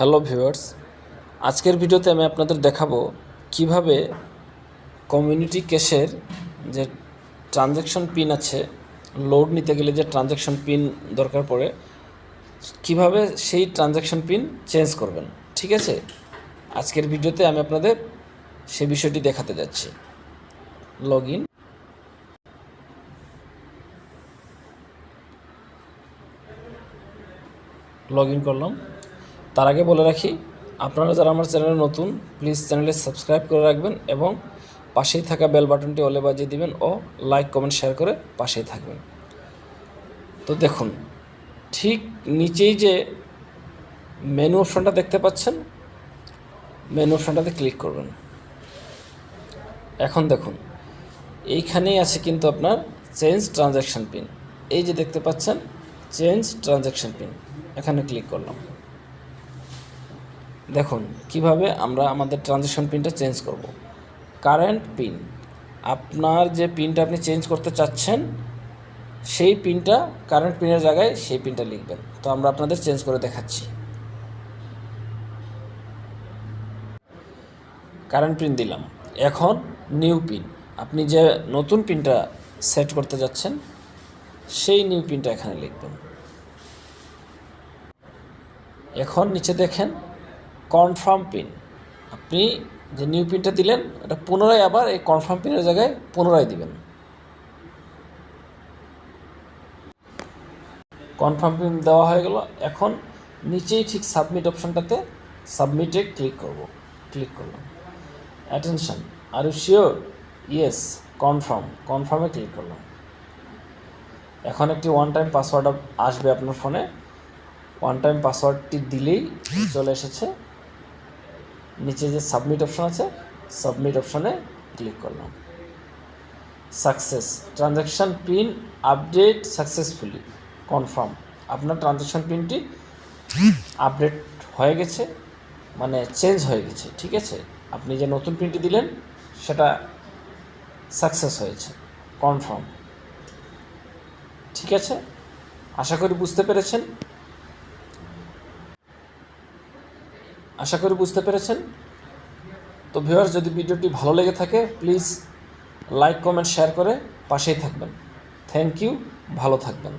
Hello viewers, আজকের ভিডিওতে আমি আপনাদের দেখাবো কীভাবে কমিউনিটি ক্যাশের যে ট্রানজ্যাকশন পিন আছে, লোড নিতে গেলে যে ট্রানজ্যাকশন পিন দরকার পড়ে, কীভাবে সেই ট্রানজ্যাকশন পিন চেঞ্জ করবেন, ঠিক আছে? আজকের ভিডিওতে আমি আপনাদের সেই বিষয়টি দেখাতে যাচ্ছি। Log in. লগ ইন করলাম। তার আগে বলে রাখি, আপনারা যারা আমার চ্যানেলে নতুন প্লিজ চ্যানেলে সাবস্ক্রাইব করে রাখবেন এবং পাশেই থাকা বেল বাটনটি অলে বাজিয়ে দিবেন ও লাইক কমেন্ট শেয়ার করে পাশেই থাকবেন। তো দেখুন, ঠিক নিচেই যে মেনু অপশনটা দেখতে পাচ্ছেন মেনু অপশনটাতে ক্লিক করবেন। এখন দেখুন, এইখানেই আছে কিন্তু আপনার চেঞ্জ ট্রানজ্যাকশন পিন এই যে দেখতে পাচ্ছেন চেঞ্জ ট্রানজ্যাকশন পিন এখানে ক্লিক করলাম। দেখুন, কীভাবে আমরা আমাদের ট্রানজ্যাকশন পিনটা চেঞ্জ করব। কারেন্ট পিন আপনার যে পিনটা আপনি চেঞ্জ করতে চাচ্ছেন, সেই পিনটা কারেন্ট পিনের জায়গায় সেই পিনটা লিখবেন। তো আমরা আপনাদের চেঞ্জ করে দেখাচ্ছি। কারেন্ট পিন দিলাম। এখন নিউ পিন আপনি যে নতুন পিনটা সেট করতে যাচ্ছেন, সেই নিউ পিনটা এখানে লিখবেন। এখন নিচে দেখেন কনফার্ম পিন আপনি যে নিউ পিনটা দিলেন, এটা পুনরায় আবার এই কনফার্ম পিনের জায়গায় পুনরায় দিবেন। কনফার্ম পিন দেওয়া হয়ে গেল। এখন নিচেই ঠিক সাবমিট অপশনটাতে সাবমিটে ক্লিক করব। ক্লিক করলাম। Attention are you sure yes confirm কনফার্মে ক্লিক করলাম। এখন একটি ওয়ান টাইম পাসওয়ার্ড আসবে আপনার ফোনে ওয়ান টাইম পাসওয়ার্ডটি দিলেই চলে এসেছে। নিচে যে সাবমিট অপশন আছে সাবমিট অপশনে ক্লিক করলাম। Success transaction pin update successfully confirm আপনার ট্রানজ্যাকশান পিনটি আপডেট হয়ে গেছে মানে চেঞ্জ হয়ে গেছে, ঠিক আছে? আপনি যে নতুন পিনটি দিলেন, সেটা সাকসেস হয়েছে। কনফার্ম ঠিক আছে? আশা করি বুঝতে পেরেছেন। আশা করি বুঝতে পেরেছেন। তো ভিউয়ার্স যদি ভিডিওটি ভালো লেগে থাকে প্লিজ লাইক কমেন্ট শেয়ার করে পাশেই থাকবেন। থ্যাংক ইউ ভালো থাকবেন।